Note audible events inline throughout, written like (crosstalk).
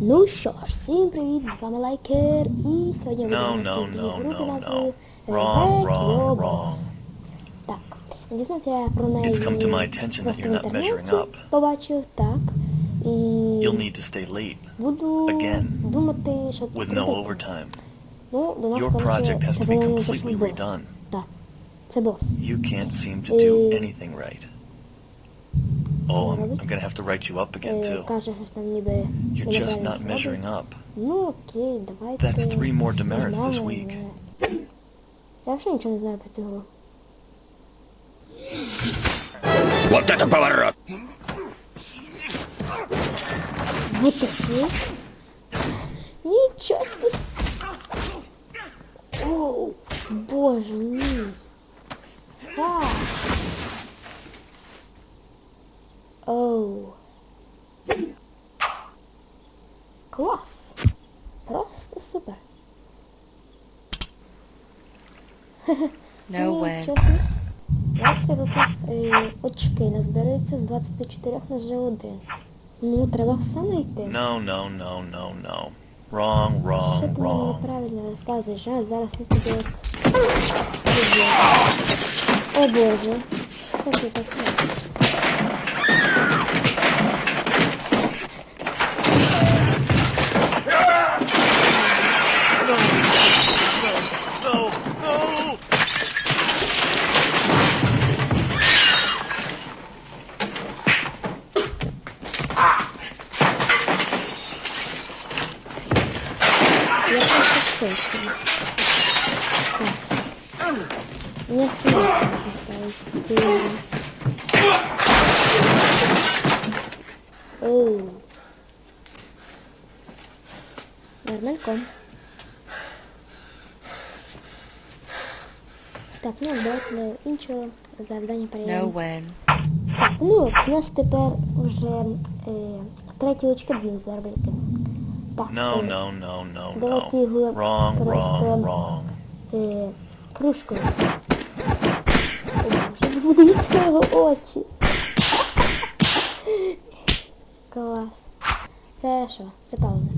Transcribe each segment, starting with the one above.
Ну що ж, всім привіт, з вами Лайкер, і сьогодні ми No, будемо no, грати в no, ігру no, під назвою no. Wrong, Wreck wrong, Your wrong. Boss. Так, дізнався про неї It's come to my attention that просто в you're not measuring інтернеті, up. побачив, так, і You'll need to stay late буду again думати, що with тут no робити. overtime. Ну, до нас, Your project коротше, has це, to be по-моєму, completely точно бос. redone. Так, це бос. You can't seem to do Uh, anything right. Oh, I'm, Robert? I'm gonna have to write you up again Е, too. Каже, щось там ніби You're неправильно just not зробив. measuring up. Ну окей, давайте. That's three more demerits this Нормально, week. але- Я взагалі нічого не знаю про цю гру. Вот это поворот! What the fuck? Нічого собі. Оу, боже мій. Клас. Просто супер. No way. Бачите, тут у нас е, очки назбираються з 24 на вже один. Ну, треба все знайти. No, no, no, no, no. Wrong, Що wrong, ти мені wrong. неправильно розказуєш, а? Зараз не тобі як... О боже. Що це таке? просто в шоці. Так. Мені всі не ставить в цій ігрі. Оу. Нормалько. Так, ну давайте на іншого завдання No перейдемо. when. Так, ну от, у нас тепер вже е, треті очки будемо заробити. No, no, no, no, Давайте no. його Wrong, просто wrong, wrong. е, кружкою. О, Боже, подивіться на його очі. Клас. Це що? Це пауза.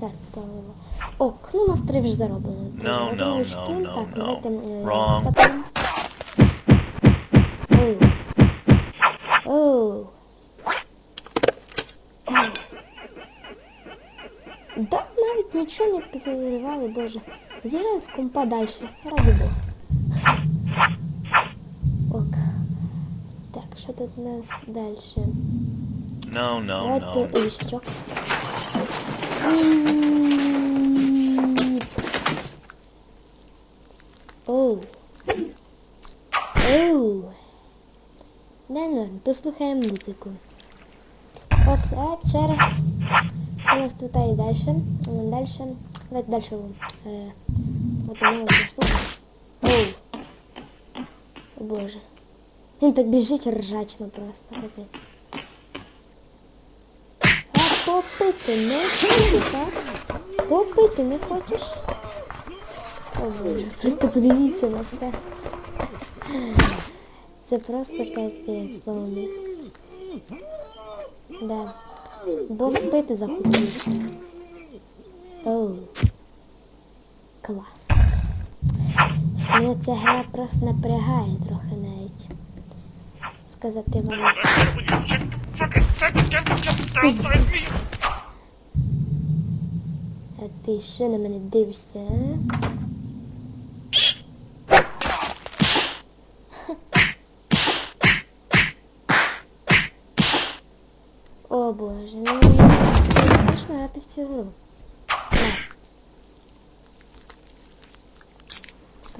Так, це пауза. О, ну у нас три вже зароблено. Три No, no, очки. no, no, Так, no. давайте е, Wrong. Оу. Оу. Да, навіть підривали, боже. Зіграємо в компа далі. Ради Бога. Ок. Так, що тут у нас далі? No, no, Давайте no. ліжечок. Оу. Оу. Не норм, послухаємо музику. Ок, так, ще раз. У нас тут і далі. Далі. Давайте далі. Е, от у цю штуку. Оу. О боже. Він так біжить ржачно просто. Капець. А попити не хочеш, а? Попити не хочеш? О боже, просто подивіться на це. Це просто капець повний. Да. Бо спити захотів. Оу. Клас. Мене ця гра просто напрягає трохи навіть. Сказати вам. А ти що на мене дивишся, а? О боже, мені страшно грати в цю гру. На.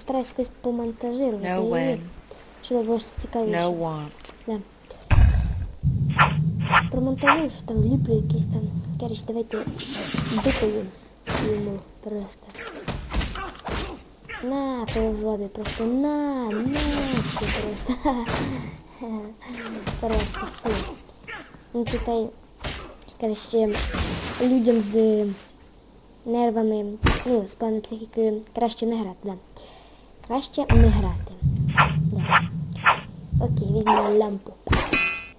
Постараюсь якось помонтажувати No її, щоб було цікавіше. No want. Да. Промонтажую, що там ліплю якісь там. Короче, давайте битою йому просто. На, по жопі, просто на, на, просто. (laughs) Просто фу. Ну тут, короче, людям з нервами, ну, з поганою психікою краще не грати, да. Краще не грати. Да. Окей, візьмемо лямпу.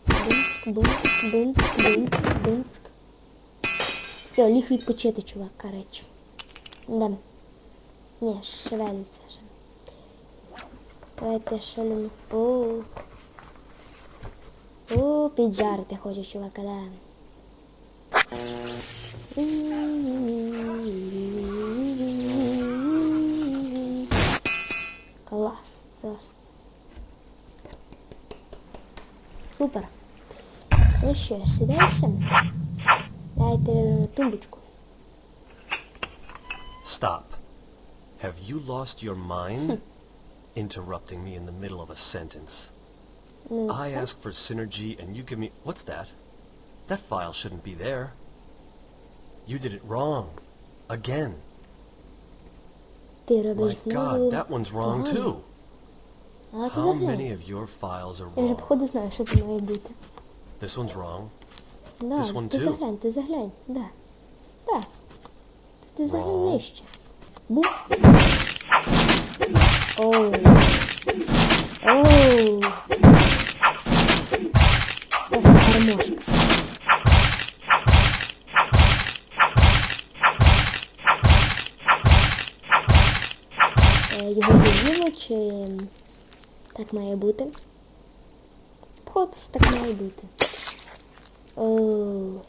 Бунцк, бунцк, бунцк, бунцк, бунцк. Все, ліг відпочити, чувак, коротше. Да. Ні, шевелиться же. Давайте шолім. О. О, піджарити хоче, чувака, да. Супер. Ну що, сідаєшся? Дайте тумбочку. Stop. Have you lost your mind? Interrupting me in the middle of a sentence. Ну, I все. ask for synergy and you give me... What's that? That file shouldn't be there. You did it wrong. Again. Ти My робиш god, знову. that one's wrong погано. too. Але ти How заглянь. many of your files are Я вже wrong? походу знаю, що це має бути. This one's wrong. Да, This one ти too. заглянь, ти заглянь, да. Да. Ти заглянь Wrong. нижче. Бу. Оу. Оу. Просто гармошка. Е, Його заїло, чи так має бути? Походу, так має бути. Оу.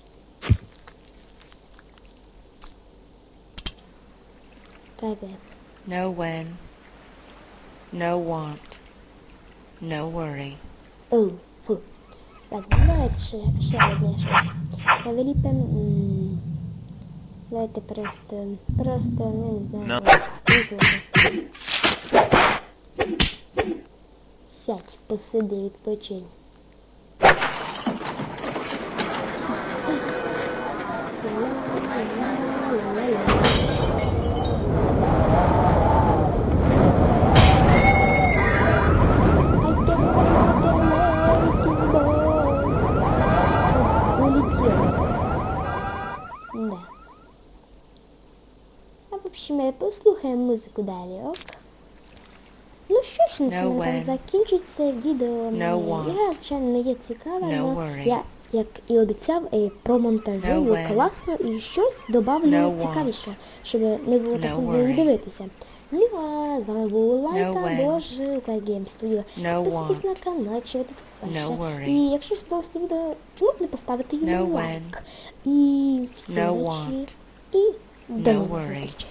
Капець. No when. No want. No worry. Оу, фу. Так, ну давайте ще, ще одне щось. Навеліпем. м, Давайте просто, просто, ну, не знаю. No. Сядь, посиди, відпочинь. Да. В общем, послухаємо музику далі, ок? Що на No там закінчується відео. No. Ігра, звичайно, не є цікава, No але я, як і обіцяв, промонтажую No класно і щось добавлю No цікавіше, щоб не було No так нудно дивитися. Ну а з вами був Лайка, або ж Гейм Studio. Підписуйтесь на канал, якщо ви тут вперше. No. І якщо сподобалося відео, чому б не поставити йому No лайк? І всім No удачі. І до нових зустрічей.